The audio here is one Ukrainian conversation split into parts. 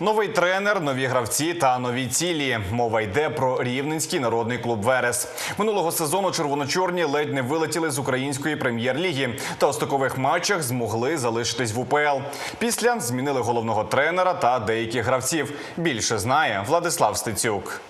Новий тренер, нові гравці та нові цілі. Мова йде про Рівненський народний клуб Верес. Минулого сезону червоно-чорні ледь не вилетіли з української прем'єр-ліги та у стокових матчах змогли залишитись в УПЛ. Після змінили головного тренера та деяких гравців. Більше знає Владислав Стецюк.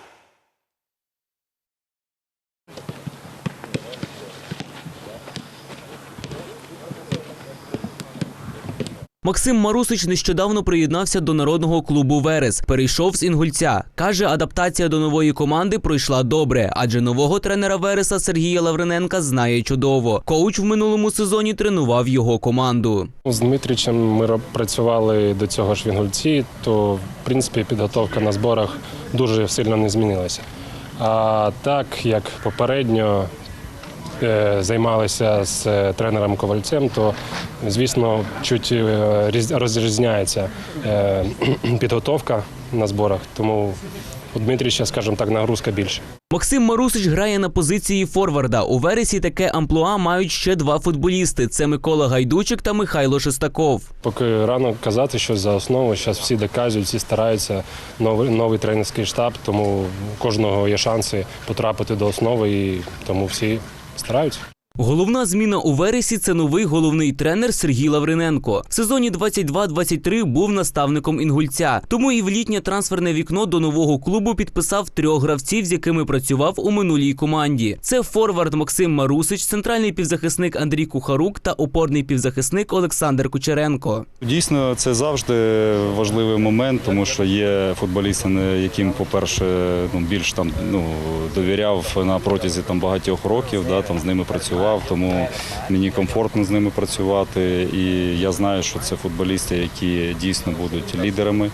Максим Марусич нещодавно приєднався до народного клубу Верес. Перейшов з Інгульця. Каже, адаптація до нової команди пройшла добре, адже нового тренера Вереса Сергія Лавриненка знає чудово. Коуч в минулому сезоні тренував його команду. З Дмитричем ми працювали до цього ж в Інгульці, то в принципі підготовка на зборах дуже сильно не змінилася. А так як попередньо займалися з е, тренером Ковальцем, то звісно чуть е, розрізняється е, підготовка на зборах. Тому у Дмитрича, скажімо так, нагрузка більше. Максим Марусич грає на позиції форварда. У вересі таке амплуа мають ще два футболісти: це Микола Гайдучик та Михайло Шестаков. Поки рано казати, що за основу зараз всі доказують, всі стараються. Новий новий тренерський штаб, тому у кожного є шанси потрапити до основи, і тому всі стараються. Головна зміна у вересі це новий головний тренер Сергій Лавриненко. В сезоні 22-23 був наставником інгульця. Тому і в літнє трансферне вікно до нового клубу підписав трьох гравців, з якими працював у минулій команді. Це форвард Максим Марусич, центральний півзахисник Андрій Кухарук та опорний півзахисник Олександр Кучеренко. Дійсно, це завжди важливий момент, тому що є футболісти, яким, по-перше, ну, більш там ну, довіряв на протязі там багатьох років, да, там з ними працював, тому мені комфортно з ними працювати. І я знаю, що це футболісти, які дійсно будуть лідерами.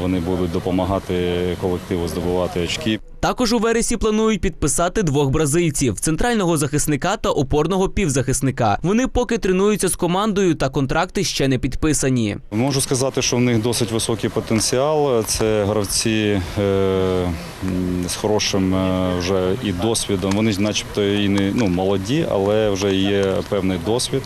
Вони будуть допомагати колективу здобувати очки. Також у вересі планують підписати двох бразильців: центрального захисника та опорного півзахисника. Вони поки тренуються з командою, та контракти ще не підписані. Можу сказати, що в них досить високий потенціал. Це гравці е, з хорошим е, вже і досвідом. Вони начебто і не ну, молоді, але вже є певний досвід.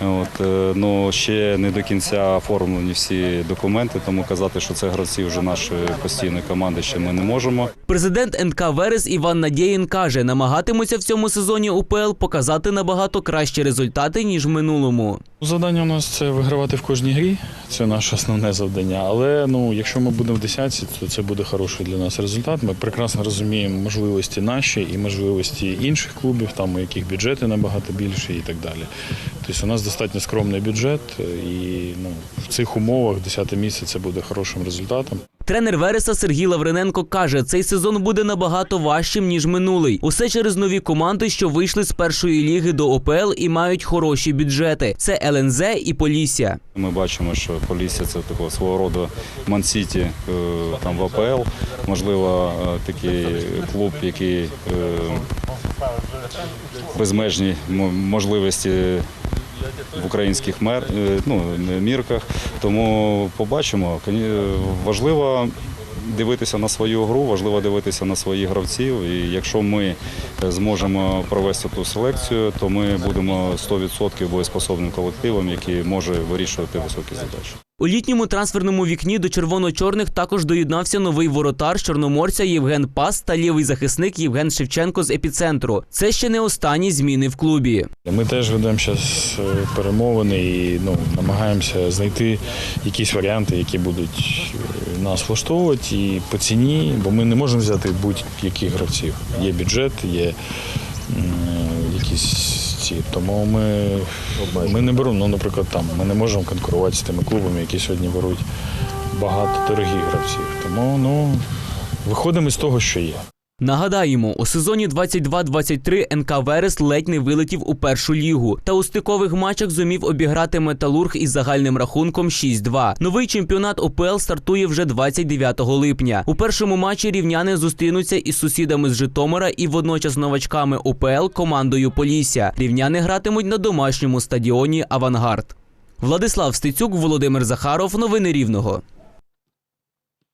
От, е, ну, ще не до кінця оформлені всі документи, тому казати, що це гравці вже нашої постійної команди ще ми не можемо. Президент НК Верес Іван Надєєн каже, намагатимуться в цьому сезоні УПЛ показати набагато кращі результати ніж в минулому. Завдання у нас це вигравати в кожній грі. Це наше основне завдання. Але ну, якщо ми будемо в десятці, то це буде хороший для нас результат. Ми прекрасно розуміємо можливості наші і можливості інших клубів, там у яких бюджети набагато більші і так далі. Тобто у нас достатньо скромний бюджет, і ну, в цих умовах десяте місце це буде хорошим результатом. Тренер Вереса Сергій Лавриненко каже, цей сезон буде набагато важчим ніж минулий. Усе через нові команди, що вийшли з першої ліги до ОПЛ і мають хороші бюджети. Це ЛНЗ і Полісся. Ми бачимо, що Полісся це такого свого роду Ман-Сіті е, там в АПЛ. Можливо, е, такий клуб, який е, безмежні можливості в українських мер, е, ну, мірках. Тому побачимо. Важливо дивитися на свою гру, важливо дивитися на своїх гравців. І якщо ми е, зможемо провести ту селекцію, то ми будемо 100% боєспособним колективом, який може вирішувати високі задачі. У літньому трансферному вікні до червоно-чорних також доєднався новий воротар з чорноморця Євген Пас та лівий захисник Євген Шевченко з епіцентру. Це ще не останні зміни в клубі. Ми теж ведемо зараз перемовини і ну, намагаємося знайти якісь варіанти, які будуть е, нас влаштовувати і по ціні, бо ми не можемо взяти будь-яких гравців. Є бюджет, є якісь ці. Тому ми, ми не беремо, ну, наприклад, там ми не можемо конкурувати з тими клубами, які сьогодні беруть багато дорогих гравців. Тому ну, виходимо з того, що є. Нагадаємо, у сезоні 22-23 НК Верес ледь не вилетів у першу лігу. Та у стикових матчах зумів обіграти металург із загальним рахунком 6-2. Новий чемпіонат ОПЛ стартує вже 29 липня. У першому матчі рівняни зустрінуться із сусідами з Житомира і водночас новачками ОПЛ командою Полісся. Рівняни гратимуть на домашньому стадіоні Авангард. Владислав Стецюк, Володимир Захаров. Новини Рівного.